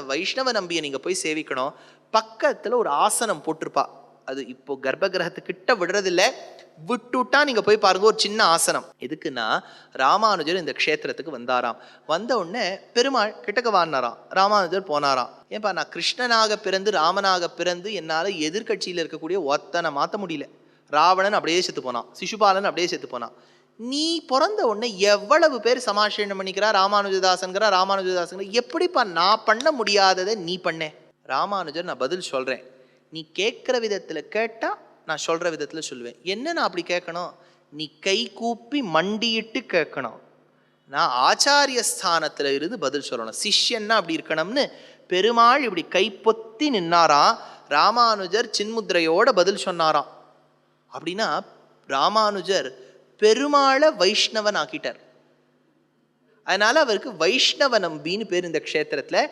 அந்த வைஷ்ணவ நம்பியை நீங்க போய் சேவிக்கணும். பக்கத்துல ஒரு ஆசனம் போட்டிருப்பா. அது இப்போ கர்ப்ப கிரகத்துக்கிட்ட விடுறதில்ல. விட்டுட்டா நீங்க போய் பாருங்க ஒரு சின்ன ஆசனம். எதுக்குன்னா ராமானுஜர் இந்த க்ஷேத்திரத்துக்கு வந்தாராம். வந்த உடனே பெருமாள் கிட்டக்க வாடினாராம் ராமானுஜர் போனாராம். ஏன்பா நான் கிருஷ்ணனாக பிறந்து ராமனாக பிறந்து என்னால எதிர்கட்சியில் இருக்கக்கூடிய ஒத்தனை மாத்த முடியல. ராவணன் அப்படியே செத்து போனான். சிசுபாலன் அப்படியே செத்து போனான். நீ பிறந்த உடனே எவ்வளவு பேர் சமாஷீனம் பண்ணிக்கிறா? ராமானுஜதாசன்கிறா? ராமானுஜதாசன் எப்படிப்பா நான் பண்ண முடியாததை நீ பண்ண. ராமானுஜர் நான் பதில் சொல்கிறேன் நீ கேட்குற விதத்தில் கேட்டால் நான் சொல்கிற விதத்தில் சொல்லுவேன். என்ன நான் அப்படி கேட்கணும்? நீ கை கூப்பி மண்டியிட்டு கேட்கணும். நான் ஆச்சாரிய ஸ்தானத்தில் இருந்து பதில் சொல்லணும். சிஷ்யன்னா அப்படி இருக்கணும்னு பெருமாள் இப்படி கைப்பொத்தி நின்னாராம். ராமானுஜர் சின்முத்திரையோட பதில் சொன்னாராம். அப்படின்னா ராமானுஜர் பெருமாளை வைஷ்ணவன் ஆக்கிட்டார் அதனால அவருக்கு வைஷ்ணவ நம்பின்னு பேர் இந்த க்ஷேத்திரத்துல.